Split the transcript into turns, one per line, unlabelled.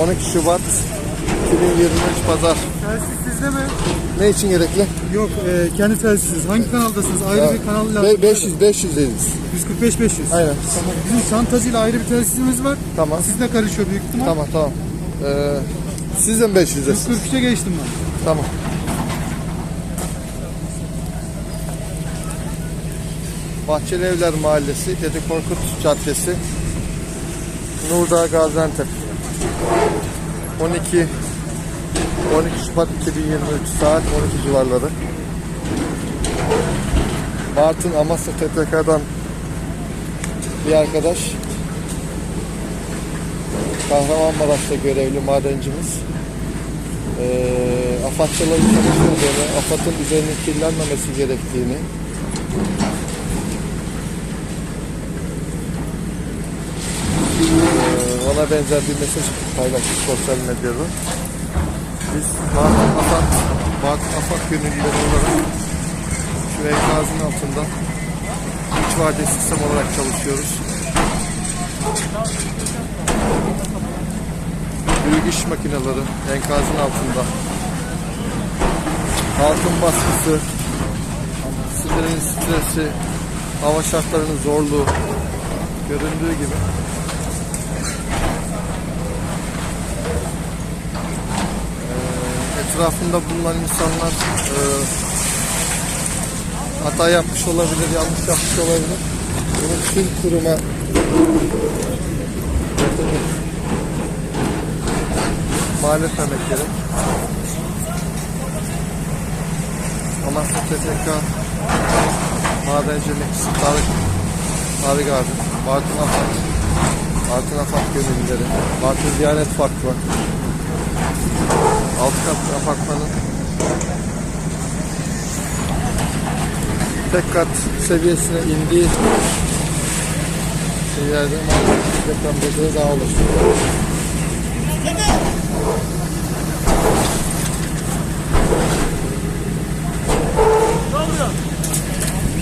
12 Şubat 2023 Pazar.
Telsiz sizde mi?
Ne için gerekli?
Yok, e, kendi telsiziniz. Hangi kanaldasınız? Ayrı bir kanal
Be- 500 500 dediniz.
145 500.
Aynen.
Tamam. Bizim şantacıyla ayrı bir telsizimiz var.
Tamam.
Sizle karışıyor büyük ihtimal.
Tamam tamam. Ee, siz de mi 500'desiniz?
143'e geçtim ben.
Tamam. Bahçeli Evler Mahallesi, Dede Korkut Caddesi, Nurdağ Gaziantep. 12 12 Şubat 2023 saat 12 civarları. Bartın Amasya TTK'dan bir arkadaş Kahramanmaraş'ta görevli madencimiz e, afatçıların çalıştırdığını, afatın üzerinin kirlenmemesi gerektiğini ona benzer bir mesaj paylaştık sosyal medyada. Biz Batın Afat, Batın Afat gönüllüleri olarak şu enkazın altında üç vade sistem olarak çalışıyoruz. Büyük iş makineleri enkazın altında. Halkın baskısı, sinirin stresi, hava şartlarının zorluğu göründüğü gibi. Etrafında bulunan insanlar e, hata yapmış olabilir, yanlış yapmış olabilir. Bunu tüm kuruma mal etmemek gerek. Amasya TTK Madencilik Tarık Tarık abi Bartın Afat Bartın Afat gönüllüleri Bartın Diyanet Vakfı Alt kat apartmanın tek kat seviyesine indiği yerde maalesef deprem bölgede daha oluştu.